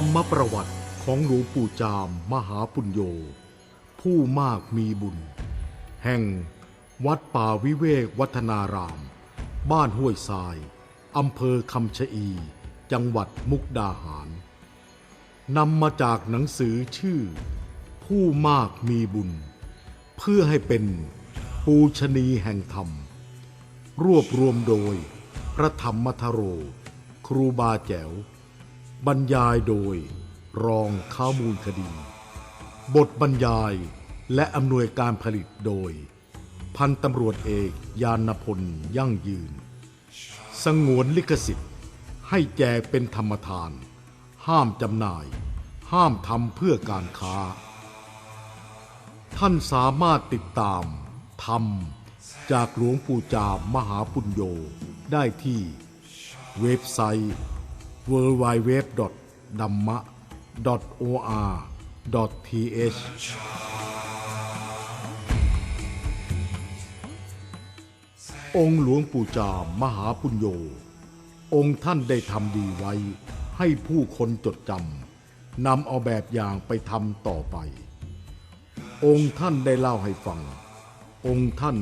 รรมประวัติของหลวงปู่จามมหาปุญโญ ผู้มากมีบุญ แห่งวัดป่าวิเวกวัฒนาราม บ้านห้วยทราย อำเภอคำชะอี จังหวัดมุกดาหาร นำมาจากหนังสือชื่อ ผู้มากมีบุญ เพื่อให้เป็นปูชนีแห่งธรรม รวบรวมโดยพระธรรมทโร ครูบาแจ๋ว บรรยายโดย รองข้ามูลคดี บทบรรยายและอำนวยการผลิตโดย พันตำรวจเอกยานพลยั่งยืน สงวนลิขสิทธิ์ ให้แจกเป็นธรรมทาน ห้ามจำหน่าย ห้ามทำเพื่อการค้า ท่านสามารถติดตามธรรมจากหลวงปู่จามมหาปุญโญได้ที่ เว็บไซต์ w w w d a m m a o r t h องค์หลวงปู่จามมหาปุญโญ องค์ท่านได้ทำดีไว้ ให้ผู้คนจดจำนำเอาแบบอย่างไปทำต่อไป องค์ท่านได้เล่าให้ฟัง องค์ท่าน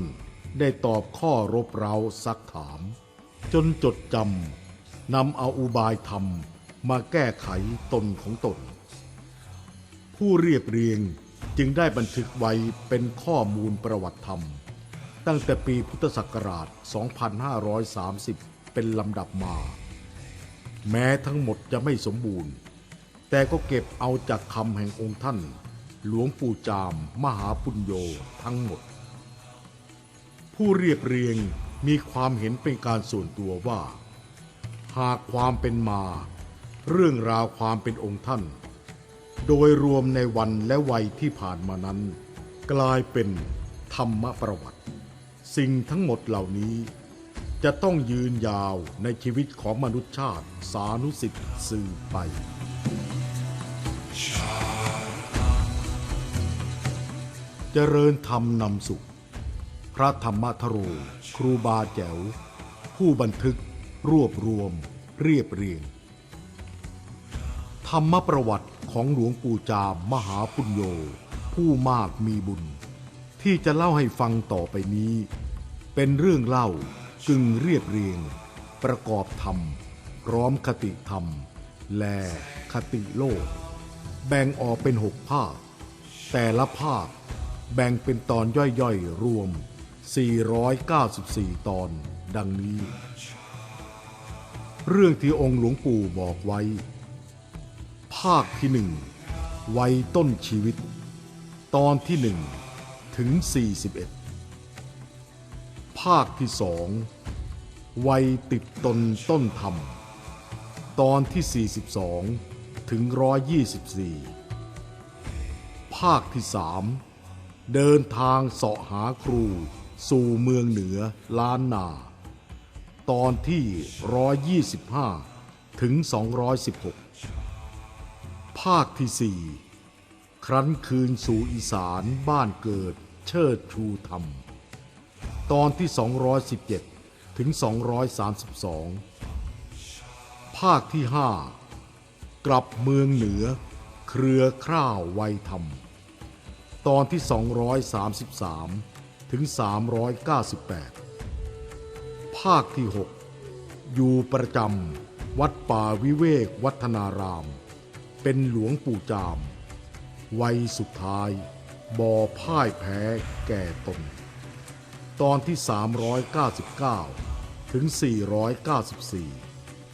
ได้ตอบข้อรบเร้าซักถาม จนจดจำ นำเอาอุบายธรรมมาแก้ไขตนของตน ผู้เรียบเรียงจึงได้บันทึกไว้เป็นข้อมูลประวัติธรรม ตั้งแต่ปีพุทธศักราช 2530 เป็นลำดับมา แม้ทั้งหมดจะไม่สมบูรณ์ แต่ก็เก็บเอาจากคำแห่งองค์ท่าน หลวงปู่จาม มหาปุญโญทั้งหมด ผู้เรียบเรียงมีความเห็นเป็นการส่วนตัวว่า หากความเป็นมา เรื่องราวความเป็นองค์ท่าน โดยรวมในวันและวัยที่ผ่านมานั้น กลายเป็นธรรมประวัติ สิ่งทั้งหมดเหล่านี้ จะต้องยืนยาวในชีวิตของมนุษยชาติสานุสิทธิ์สืบไปเจริญธรรมนำสุข พระธรรมทโรครูบาแจ๋ว ผู้บันทึก รวบรวม เรียบเรียง ธรรมประวัติของหลวงปู่จามมหาปุญโญผู้มากมีบุญ ที่จะเล่าให้ฟังต่อไปนี้ เป็นเรื่องเล่ากึ่งเรียบเรียง ประกอบธรรม พร้อมคติธรรม และคติโลก แบ่งออกเป็นหกภาค แต่ละภาคแบ่งเป็นตอนย่อยๆ รวม 494 ตอน ดังนี้ เรื่องที่องค์หลวงปู่บอกไว้ ภาคที่หนึ่งวัยต้นชีวิต ตอนที่หนึ่งถึง 41 ภาคที่สองวัยติดตนต้นธรรม ตอนที่ 42 ถึง 124 ภาคที่สามเดินทางเสาะหาครูสู่เมืองเหนือล้านนา ตอนที่ 125 ถึง 216 ภาคที่สี่ครั้นคืนสู่อีสานบ้านเกิดเชิดชูธรรม ตอนที่ 217 ถึง 232 ภาคที่ห้ากลับเมืองเหนือ เครือคร่าวไวธรรม ตอนที่ 233 ถึง 398 ภาคที่ 6 อยู่ประจำวัดป่าวิเวกวัฒนาราม เป็นหลวงปู่จาม วัยสุดท้าย บ่อพ่ายแพ้แก่ตน ตอนที่ 399 ถึง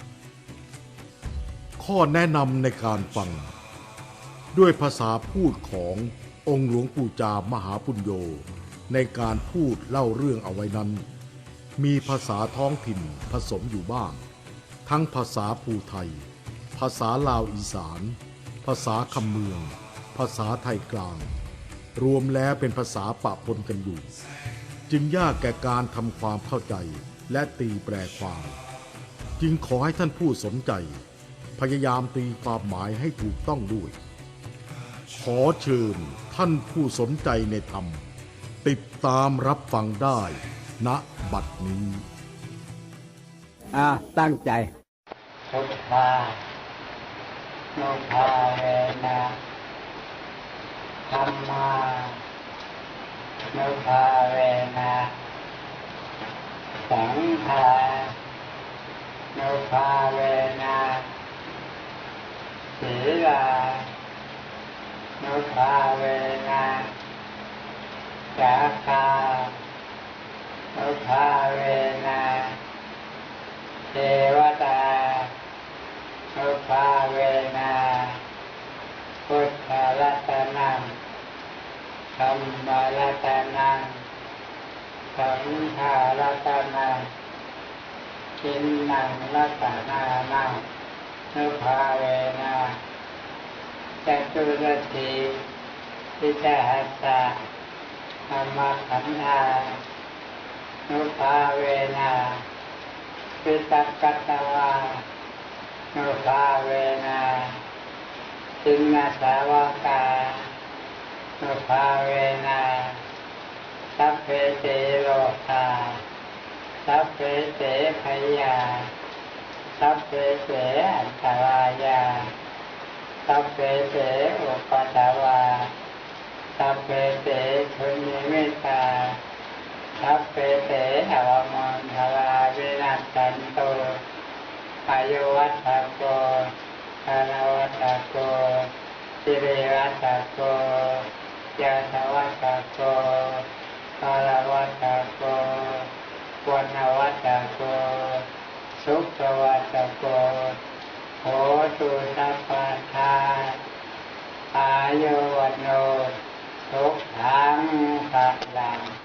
494 ข้อแนะนำในการฟัง ด้วยภาษาพูดขององค์หลวงปู่จามมหาปุญโญในการพูดเล่าเรื่องเอาไว้นั้น มีภาษาท้องถิ่นผสมอยู่บ้าง ทั้งภาษาภูไทย ภาษาลาวอีสาน ภาษาคำเมือง ภาษาไทยกลาง รวมแล้วเป็นภาษาปะปนกันอยู่ จึงยากแก่การทำความเข้าใจและตีแปลความ จึงขอให้ท่านผู้สนใจ พยายามตีความหมายให้ถูกต้องด้วย ขอเชิญท่านผู้สนใจในธรรม ติดตามรับฟังได้ ณบัดนี้อ่าตั้งใจพุทธาโนภาเวนะธรรมาโนภาเวนะสังฆาโนภาเวนะศีลาโนภาเวนะจาคา โนภาเวนะเทวตาโนภาเวนะพุทธรัตนังธรรมรัตนังสังฆรัตนังกินนังรัตนานังโนภาเวนะจตุรติพิจหัสสะธรรมขันธา นุภาเวนะปิตักกัตตวานุภาเวนะสินนาสาวกานุภาเวนะสัพเพเตโลกาสัพเพเตพยาสัพเพเตอันตรายาสัพเพเตวา สัพเพเตทุนิมิตาสัพเพเตอวมันทรา สันโตอายุวัฏโกธนวัฏโกสิริวัฏโกยาสวัฏโกกาลวัฏโกวันวัฏโกสุขวัฏโกโหตุสัพพะทาอายุวันโนทุกขังพลัง